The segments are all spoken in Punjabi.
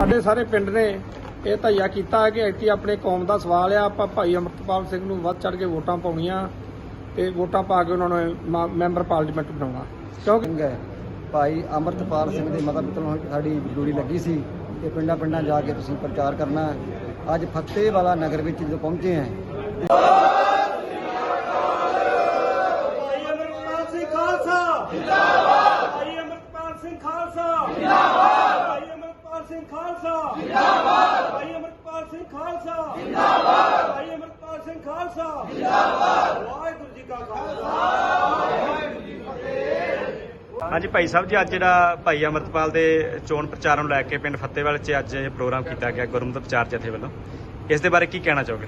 ਸਾਡੇ ਸਾਰੇ ਪਿੰਡ ਨੇ ਇਹ ਧਈਆ ਕੀਤਾ ਹੈ ਕਿ ਐਤੀ ਆਪਣੇ ਕੌਮ ਦਾ ਸਵਾਲ ਆ। ਆਪਾਂ ਭਾਈ ਅਮਰਤਪਾਲ ਸਿੰਘ ਨੂੰ ਵੱਧ ਚੜ ਕੇ ਵੋਟਾਂ ਪਾਉਣੀਆਂ ਤੇ ਵੋਟਾਂ ਪਾ ਕੇ ਉਹਨਾਂ ਨੂੰ ਮਾ- ਮੈਂਬਰ ਪਾਰਲੀਮੈਂਟ ਬਣਾਉਣਾ। ਕਿਉਂਕਿ ਭਾਈ ਅਮਰਤਪਾਲ ਸਿੰਘ ਦੇ ਮਤਾ ਪਿੱਤਲ ਸਾਡੀ ਡਿਊਟੀ ਲੱਗੀ ਸੀ ਕਿ ਪਿੰਡਾਂ ਪਿੰਡਾਂ ਜਾ ਕੇ ਤੁਸੀਂ ਪ੍ਰਚਾਰ ਕਰਨਾ। ਅੱਜ ਫਤਿਹ ਵਾਲਾ ਨਗਰ ਵਿੱਚ ਜਦੋਂ ਪਹੁੰਚੇ ਹਾਂ ਭਾਈ ਅਮਰਪਾਲ ਸਿੰਘ ਖਾਲਸਾ ਜਿੰਦਾਬਾਦ ਭਾਈ ਅਮਰਪਾਲ ਸਿੰਘ ਖਾਲਸਾ ਜਿੰਦਾਬਾਦ ਭਾਈ ਅਮਰਪਾਲ ਸਿੰਘ ਖਾਲਸਾ। ਜਿੰਦਾਬਾਦ। ਭਾਈ ਅਮਰਪਾਲ ਸਿੰਘ ਖਾਲਸਾ। ਜਿੰਦਾਬਾਦ। ਭਾਈ ਅਮਰਪਾਲ ਸਿੰਘ ਖਾਲਸਾ। ਜਿੰਦਾਬਾਦ। ਵਾਹਿਗੁਰੂ ਜੀ ਕਾ ਖਾਲਸਾ। ਹਾਂਜੀ ਭਾਈ ਸਾਹਿਬ ਜੀ ਅੱਜ ਜਿਹੜਾ ਭਾਈ ਅਮਰਤਪਾਲ ਦੇ ਚੋਣ ਪ੍ਰਚਾਰ ਨੂੰ ਲੈ ਕੇ ਪਿੰਡ ਫੱਤੇਵਾਲ 'ਚ ਅੱਜ ਇਹ ਪ੍ਰੋਗਰਾਮ ਕੀਤਾ ਗਿਆ ਗੁਰਮਤਿ ਪ੍ਰਚਾਰ ਜਥੇ ਵੱਲੋਂ। ਇਸ ਦੇ ਬਾਰੇ ਕੀ ਕਹਿਣਾ ਚਾਹੋਗੇ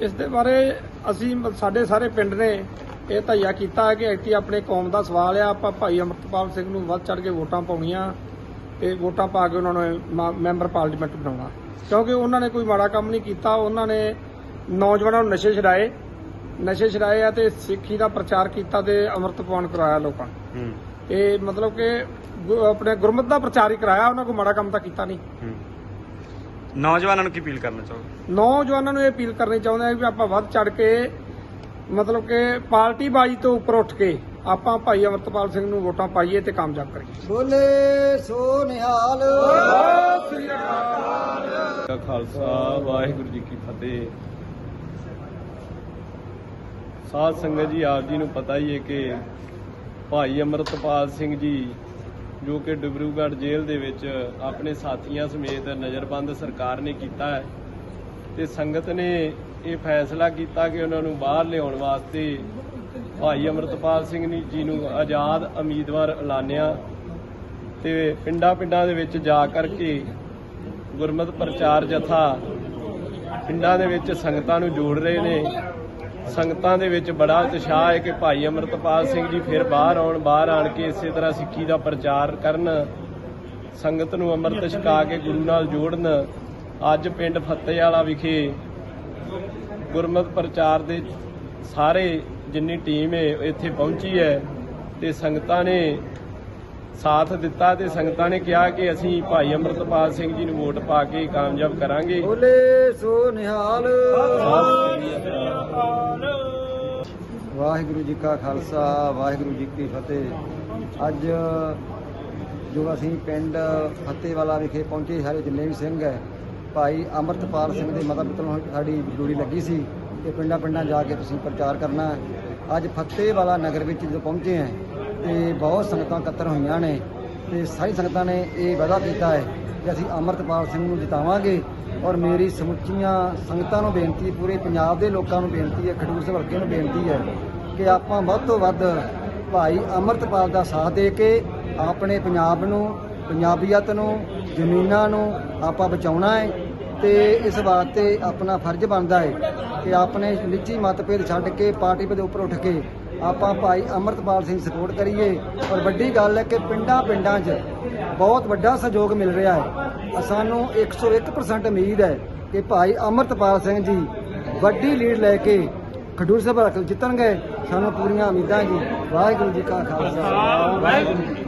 ਇਸ ਦੇ ਬਾਰੇ ਅਸੀਂ ਸਾਡੇ ਸਾਰੇ ਪਿੰਡ ਨੇ ਇਹ ਧਈਆ ਕੀਤਾ ਹੈ ਕਿ ਐਤੀ ਆਪਣੇ ਕੌਮ ਦਾ ਸਵਾਲ ਆ ਆਪਾਂ ਭਾਈ ਅਮਰਤਪਾਲ ਸਿੰਘ ਨੂੰ ਵੱਧ ਚੜ ਕੇ ਵੋਟਾਂ ਪਾਉਣੀਆਂ। ਤੇ ਵੋਟਾਂ ਪਾ ਕੇ ਉਹਨਾਂ ਨੂੰ ਮੈਂਬਰ ਪਾਰਲੀਮੈਂਟ ਬਣਾਉਣਾ। ਕਿਉਂਕਿ ਉਹਨਾਂ ਨੇ ਕੋਈ ਮਾੜਾ ਕੰਮ ਨਹੀਂ ਕੀਤਾ ਉਹਨਾਂ ਨੇ ਨੌਜਵਾਨਾਂ ਨੂੰ ਨਸ਼ੇ ਛਡਾਏ। ਨਸ਼ੇ ਛਡਾਏ ਆ ਤੇ ਸਿੱਖੀ ਦਾ ਪ੍ਰਚਾਰ ਕੀਤਾ ਤੇ ਅੰਮ੍ਰਿਤ ਪਾਉਣ ਕਰਾਇਆ ਲੋਕਾਂ ਨੂੰ। ਇਹ ਮਤਲਬ ਕਿ ਆਪਣੇ ਗੁਰਮਤਿ ਦਾ ਪ੍ਰਚਾਰ ਹੀ ਕਰਾਇਆ ਉਹਨਾਂ ਕੋਈ ਮਾੜਾ ਕੰਮ ਤਾਂ ਕੀਤਾ ਨਹੀਂ। ਨੌਜਵਾਨਾਂ ਨੂੰ ਕੀ ਅਪੀਲ ਕਰਨਾ ਚਾਹੋਗੇ? ਨੌਜਵਾਨਾਂ ਨੂੰ ਇਹ ਅਪੀਲ ਕਰਨੀ ਚਾਹੁੰਦੇ ਆ ਵੀ ਆਪਾਂ ਵੱਧ ਚੜ ਕੇ ਮਤਲਬ ਕਿ ਪਾਰਟੀ ਬਾਜੀ ਤੋਂ ਉੱਪਰ ਉੱਠ ਕੇ ਆਪਾਂ ਭਾਈ ਅਮਰਤਪਾਲ ਸਿੰਘ ਨੂੰ ਵੋਟਾਂ ਪਾਈਏ ਤੇ ਕਾਮਯਾਬ ਕਰੀਏ। ਬੋਲੇ ਸੋ ਨਿਹਾਲ। ਖਾਲਸਾ ਵਾਹਿਗੁਰੂ ਜੀ ਕੀ ਫਤਿਹ। ਸਾਧ ਸੰਗਤ ਜੀ ਆਪ ਜੀ ਨੂੰ ਪਤਾ ਹੀ ਹੈ ਕਿ ਭਾਈ ਅਮਰਤਪਾਲ ਸਿੰਘ ਜੀ ਜੋ ਕਿ ਡਿਬਰੂਗੜ੍ਹ ਜੇਲ੍ਹ ਦੇ ਵਿੱਚ ਆਪਣੇ ਸਾਥੀਆਂ ਸਮੇਤ ਨਜ਼ਰਬੰਦ ਸਰਕਾਰ ਨੇ ਕੀਤਾ ਹੈ ਤੇ ਸੰਗਤ ਨੇ ਇਹ ਫੈਸਲਾ ਕੀਤਾ ਕਿ ਉਹਨਾਂ ਨੂੰ ਬਾਹਰ ਲਿਆਉਣ ਵਾਸਤੇ ਭਾਈ ਅਮਰਤਪਾਲ ਸਿੰਘ ਜੀ ਨੂੰ ਆਜ਼ਾਦ ਉਮੀਦਵਾਰ ਐਲਾਨਿਆ ਤੇ ਪਿੰਡਾਂ ਪਿੰਡਾਂ ਦੇ ਵਿੱਚ ਜਾ ਕਰਕੇ ਗੁਰਮਤ ਪ੍ਰਚਾਰ ਜਥਾ ਪਿੰਡਾਂ ਦੇ ਵਿੱਚ ਸੰਗਤਾਂ ਨੂੰ ਜੋੜ ਰਹੇ ਨੇ। ਸੰਗਤਾਂ ਦੇ ਵਿੱਚ ਬੜਾ ਉਤਸ਼ਾਹ ਹੈ ਕਿ ਭਾਈ ਅਮਰਤਪਾਲ ਸਿੰਘ ਜੀ ਫਿਰ ਬਾਹਰ ਆਉਣ, ਬਾਹਰ ਆਣ ਕੇ ਇਸੇ ਤਰ੍ਹਾਂ ਸਿੱਖੀ ਦਾ ਪ੍ਰਚਾਰ ਕਰਨ, ਸੰਗਤ ਨੂੰ ਅੰਮ੍ਰਿਤ ਛਕਾ ਕੇ ਗੁਰੂ ਨਾਲ ਜੋੜਨ। ਅੱਜ ਪਿੰਡ ਫਤਿਹਵਾਲਾ ਵਿਖੇ ਗੁਰਮਤ ਪ੍ਰਚਾਰ ਦੇ ਸਾਰੇ ਜਿੰਨੀ ਟੀਮ ਹੈ, ਇੱਥੇ ਪਹੁੰਚੀ ਹੈ ਤੇ ਸੰਗਤਾਂ ਨੇ ਸਾਥ ਦਿੱਤਾ ਤੇ ਸੰਗਤਾਂ ਨੇ ਕਿਹਾ ਕਿ ਅਸੀਂ ਭਾਈ ਅਮਰਤਪਾਲ ਸਿੰਘ ਜੀ ਨੂੰ ਵੋਟ ਪਾ ਕੇ ਕਾਮਯਾਬ ਕਰਾਂਗੇ। ਬੋਲੇ ਸੋ ਨਿਹਾਲ। ਵਾਹਿਗੁਰੂ ਜੀ ਕਾ ਖਾਲਸਾ, ਵਾਹਿਗੁਰੂ ਜੀ ਕੀ ਫਤਿਹ। ਅੱਜ ਜੋ ਅਸੀਂ ਪਿੰਡ ਫਤਿਹਵਾਲਾ ਵਿਖੇ ਪਹੁੰਚੇ ਸਾਰੇ ਜਿੰਨੇ ਵੀ ਸਿੰਘ ਹੈ ਭਾਈ ਅਮਰਤਪਾਲ ਸਿੰਘ ਦੇ ਮਤਾ ਨੂੰ ਸਾਡੀ ਡਿਊਟੀ ਲੱਗੀ ਸੀ ਕਿ ਪਿੰਡਾਂ ਪਿੰਡਾਂ ਜਾ ਕੇ ਤੁਸੀਂ ਪ੍ਰਚਾਰ ਕਰਨਾ ਹੈ। ਅੱਜ ਫਤਿਹਵਾਲਾ ਨਗਰ ਵਿੱਚ ਜਦੋਂ ਪਹੁੰਚੇ ਹਾਂ ਤੇ ਬਹੁਤ ਸੰਗਤਾਂ ਇਕੱਤਰ ਹੋਈਆਂ ਨੇ ਤੇ ਸਾਰੀ ਸੰਗਤਾਂ ਨੇ ਇਹ ਵਾਅਦਾ ਕੀਤਾ ਹੈ ਕਿ ਅਸੀਂ ਅਮਰਤਪਾਲ ਸਿੰਘ ਨੂੰ ਜਿਤਾਵਾਂਗੇ ਔਰ ਮੇਰੀ ਸਮੁੱਚੀਆਂ ਸੰਗਤਾਂ ਨੂੰ ਬੇਨਤੀ, ਪੂਰੇ ਪੰਜਾਬ ਦੇ ਲੋਕਾਂ ਨੂੰ ਬੇਨਤੀ ਹੈ, ਖਡੂਰ ਸਾਹਿਬ ਹਲਕੇ ਨੂੰ ਬੇਨਤੀ ਹੈ ਕਿ ਆਪਾਂ ਵੱਧ ਤੋਂ ਵੱਧ ਭਾਈ ਅਮਰਤਪਾਲ ਦਾ ਸਾਥ ਦੇ ਕੇ ਆਪਣੇ ਪੰਜਾਬ ਨੂੰ, ਪੰਜਾਬੀਅਤ ਨੂੰ, ਜ਼ਮੀਨਾਂ ਨੂੰ ਆਪਾਂ ਬਚਾਉਣਾ ਹੈ। ਤੇ ਇਸ ਵਾਸਤੇ ਆਪਣਾ ਫਰਜ਼ ਬਣਦਾ ਹੈ ਕਿ ਆਪਣੇ ਨਿੱਜੀ ਮਤਭੇਦ ਛੱਡ ਕੇ ਪਾਰਟੀ ਦੇ ਉੱਪਰ ਉੱਠ ਕੇ ਆਪਾਂ ਭਾਈ ਅਮਰਤਪਾਲ ਸਿੰਘ ਸਪੋਰਟ ਕਰੀਏ। ਔਰ ਵੱਡੀ ਗੱਲ ਹੈ ਕਿ ਪਿੰਡਾਂ ਪਿੰਡਾਂ 'ਚ ਬਹੁਤ ਵੱਡਾ ਸਹਿਯੋਗ ਮਿਲ ਰਿਹਾ ਹੈ। ਸਾਨੂੰ 101% ਉਮੀਦ ਹੈ ਕਿ ਭਾਈ ਅਮਰਤਪਾਲ ਸਿੰਘ ਜੀ ਵੱਡੀ ਲੀਡ ਲੈ ਕੇ ਖਡੂਰ ਸਾਹਿਬ ਹਲਕੇ ਜਿੱਤਣਗੇ। ਸਾਨੂੰ ਪੂਰੀਆਂ ਉਮੀਦਾਂ ਜੀ। ਵਾਹਿਗੁਰੂ ਜੀ ਕਾ ਖਾਲਸਾ। ਵਾਹਿਗੁਰੂ ਜੀ